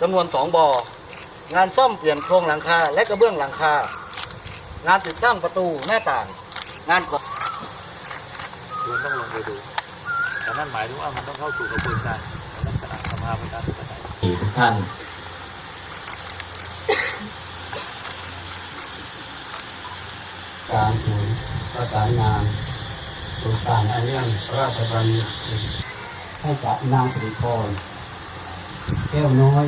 จำนวนสองบ่องานซ่อมเปลี่ยนโครงหลังคาและกระเบื้องหลังคา งานติดตั้งประตูหน้าต่าง งานก่อควรต้องลงไปดูแต่นั่นหมายถึงว่ามันต้องเข้าสู่กระบวนการลักษณะสภาประชาธิปไตยทุกท่านการศูนย์ประสานงานโครงการอันเรื่องพระราชบัญญัติ ให้กับนางสิริพรแก้วน้อย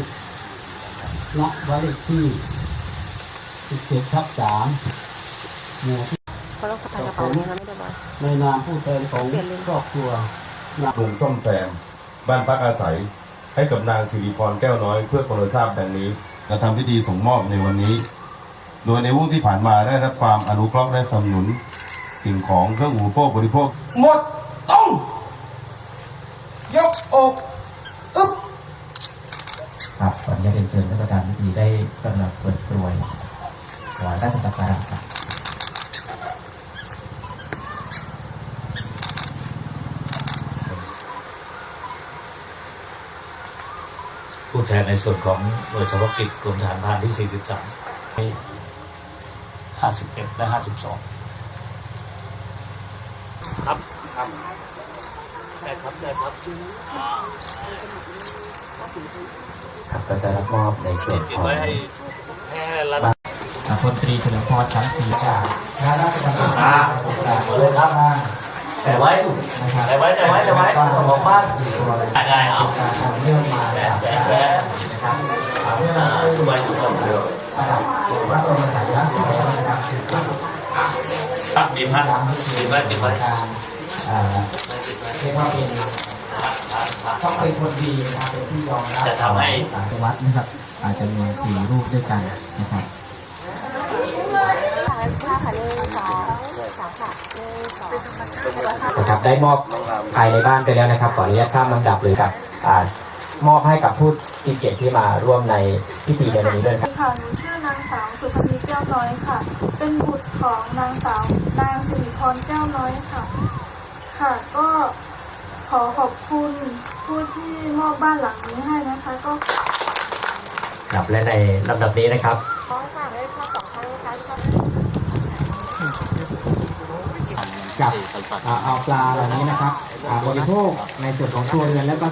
ณวเลขที่ 17ทับ3หมู่ที่เขาต้องใส่กระเป๋าเนี่ยนะไม่ได้บอกในนามผู้แทนของครอบครัวปรุงซ่อมแซม บ้านพักอาศัย ให้กับนางสิริพรแก้วน้อยเพื่อคุณภาพดังนี้และทำพิธีส่งมอบในวันนี้ โดยในวุ้ที่ผ่านมาได้รับความอนุเคราะห์และสนับสนุนสิ่งของเครื่องอุปโภคบริโภค หมดต้อง ยกอกอึ๊บครับขออนุญาตเรียนเชิญท่านประธานพิธีได้กำลังเปิดกรวยถวายราชสักการะครับผู้แทนในส่วนของหน่วยเฉพาะกิจกรมทหารพรานที่ 43 51 และ 52 ครับครับ ได้ครับได้ครับครับก็จะรับมอบในส่วนของพลตรีเฉลิมพรชั้นศรีจากงานราชการอ่าเลยครับแต่ไว้แต่ไว้แต่ไว้แต่ไว้ของบ้านได้เอาการทำเรื่องมาแต่จากแต่แต่เรื่องมาสบายสบายประดับพระบรมฉายาลักษณ์นะตักดีมากดีมากดีมาก เรียกว่าเป็นต้องเป็นคนดีนะครับเป็นที่ยอมรับจะทำให้สารวัตรนะครับอาจจะมีสี่รูปด้วยกันนะครับค่ะค่ะค่ะหนึ่งสองสามค่ะหนึ่งสองนะครับได้มอบภายในบ้านไปแล้วนะครับขออนุญาตข้ามลำดับเลยครับอ่ามอบให้กับผู้ที่เกียรติที่มาร่วมในพิธีในวันนี้ด้วยครับค่ะหนูชื่อนางสาวสุพนีแก้วน้อยค่ะ เป็นบุตรของนางสาวนางสิริพรแก้วน้อยค่ะ ค่ะ ก็ขอขอบคุณผู้ที่มอบบ้านหลังนี้ให้นะคะ ก็ครับและในลำดับนี้นะครับขอฝากไว้ข้อสองครั้งนะคะที่เขาจับอ่าเอาปลาเหล่านี้นะครับอ่าบริโภคในส่วนของครัวเรือนแล้วก็